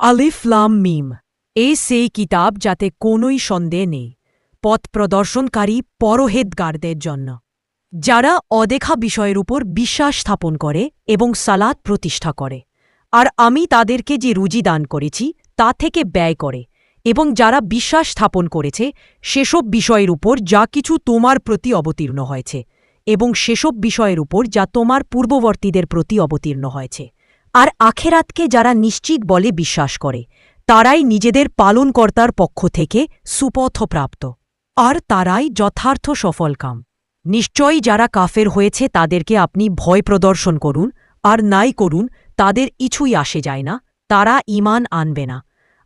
আলিফলাম মিম। এ সেই কিতাব যাতে কোনোই সন্দেহ নেই, পথ প্রদর্শনকারী পরহেদগারদের জন্য। যারা অদেখা বিষয়ের উপর বিশ্বাস স্থাপন করে এবং সালাদ প্রতিষ্ঠা করে। আর আমি তাদেরকে যে রুজি দান করেছি, তা থেকে ব্যয় করে। এবং যারা বিশ্বাস স্থাপন করেছে, সেসব বিষয়ের উপর যা কিছু তোমার প্রতি অবতীর্ণ হয়েছে। এবং সেসব বিষয়ের উপর যা তোমার পূর্ববর্তীদের প্রতি অবতীর্ণ হয়েছে। আর আখেরাতকে যারা নিশ্চিত বলে বিশ্বাস করে, তারাই নিজেদের পালনকর্তার পক্ষ থেকে সুপথপ্রাপ্ত। আর তারাই যথার্থ সফলকাম। নিশ্চয়ই যারা কাফের হয়েছে তাদেরকে আপনি ভয় প্রদর্শন করুন, আর নাই করুন, তাদের কিছুই আসে যায় না, তারা ইমান আনবে না।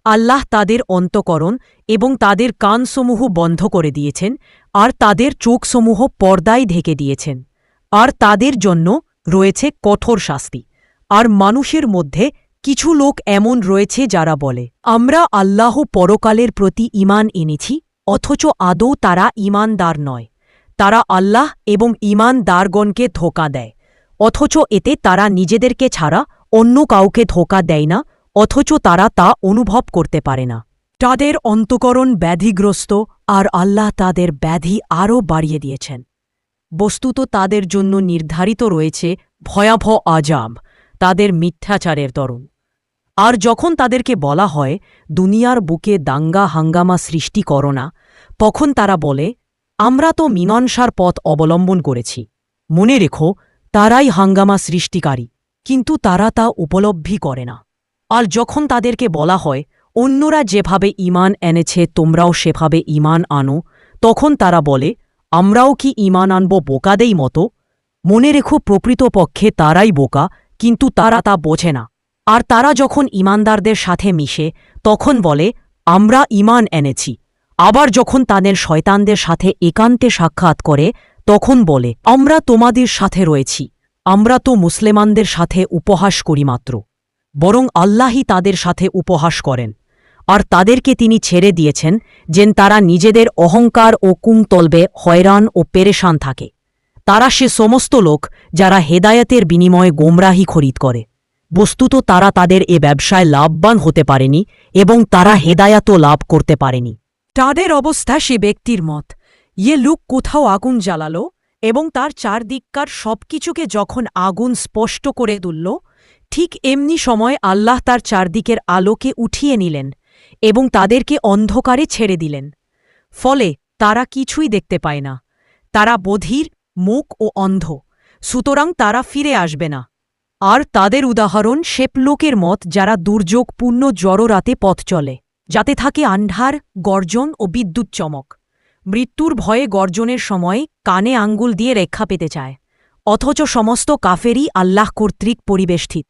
আল্লাহ তাদের অন্তকরণ এবং তাদের কানসমূহ বন্ধ করে দিয়েছেন, আর তাদের চোখসমূহ পর্দায় ঢেকে দিয়েছেন। আর তাদের জন্য রয়েছে কঠোর শাস্তি। আর মানুষের মধ্যে কিছু লোক এমন রয়েছে যারা বলে, আমরা আল্লাহ পরকালের প্রতি ইমান এনেছি, অথচ আদৌ তারা ইমানদার নয়। তারা আল্লাহ এবং ইমানদারগণকে ধোকা দেয়, অথচ এতে তারা নিজেদেরকে ছাড়া অন্য কাউকে ধোকা দেয় না, অথচ তারা তা অনুভব করতে পারে না। তাদের অন্তকরণ ব্যাধিগ্রস্ত আর আল্লাহ তাদের ব্যাধি আরও বাড়িয়ে দিয়েছেন। বস্তুত তাদের জন্য নির্ধারিত রয়েছে ভয়াবহ আজাব তাদের মিথ্যাচারের দরুন। আর যখন তাদেরকে বলা হয়, দুনিয়ার বুকে দাঙ্গা হাঙ্গামা সৃষ্টি করো না, তখন তারা বলে, আমরা তো মীমাংসার পথ অবলম্বন করেছি। মনে রেখো, তারাই হাঙ্গামা সৃষ্টিকারী, কিন্তু তারা তা উপলব্ধি করে না। আর যখন তাদেরকে বলা হয়, অন্যরা যেভাবে ইমান এনেছে, তোমরাও সেভাবে ইমান আনো, তখন তারা বলে, আমরাও কি ইমান আনব বোকাদেই মতো? মনে রেখো, প্রকৃতপক্ষে তারাই বোকা কিন্তু তারা তা বোঝে না। আর তারা যখন ইমানদারদের সাথে মিশে, তখন বলে, আমরা ইমান এনেছি। আবার যখন তাদের শয়তানদের সাথে একান্তে সাক্ষাৎ করে, তখন বলে, আমরা তোমাদের সাথে রয়েছি। আমরা তো মুসলমানদের সাথে উপহাস করি মাত্র। বরং আল্লাহই তাদের সাথে উপহাস করেন। আর তাদেরকে তিনি ছেড়ে দিয়েছেন, যেন তারা নিজেদের অহংকার ও কুংতলবে হয়রান ও পেরেশান থাকে। তারা সে সমস্ত লোক যারা হেদায়েতের বিনিময়ে গোমরাহি খরিদ করে। বস্তুত তারা তাদের এ ব্যবসায় লাভবান হতে পারেনি এবং তারা হেদায়াতও লাভ করতে পারেনি। তাদের অবস্থা সে ব্যক্তির মত। ইয়ে লোক কোথাও আগুন জ্বালালো এবং তার চারদিককার সবকিছুকে যখন আগুন স্পষ্ট করে তুলল, ঠিক এমনি সময় আল্লাহ তার চারদিকের আলোকে উঠিয়ে নিলেন এবং তাদেরকে অন্ধকারে ছেড়ে দিলেন। ফলে তারা কিছুই দেখতে পায় না। তারা বধির মুখ ও অন্ধ, সুতরাং তারা ফিরে আসবে না। আর তাদের উদাহরণ শেপলোকের মত যারা দুর্যোগপূর্ণ জড়রাতে পথ চলে, যাতে থাকে আন্ধার, গর্জন ও বিদ্যুৎ চমক। মৃত্যুর ভয়ে গর্জনের সময় কানে আঙ্গুল দিয়ে রেখা পেতে চায়, অথচ সমস্ত কাফেরই আল্লাহ কর্তৃক পরিবেষ্টিত।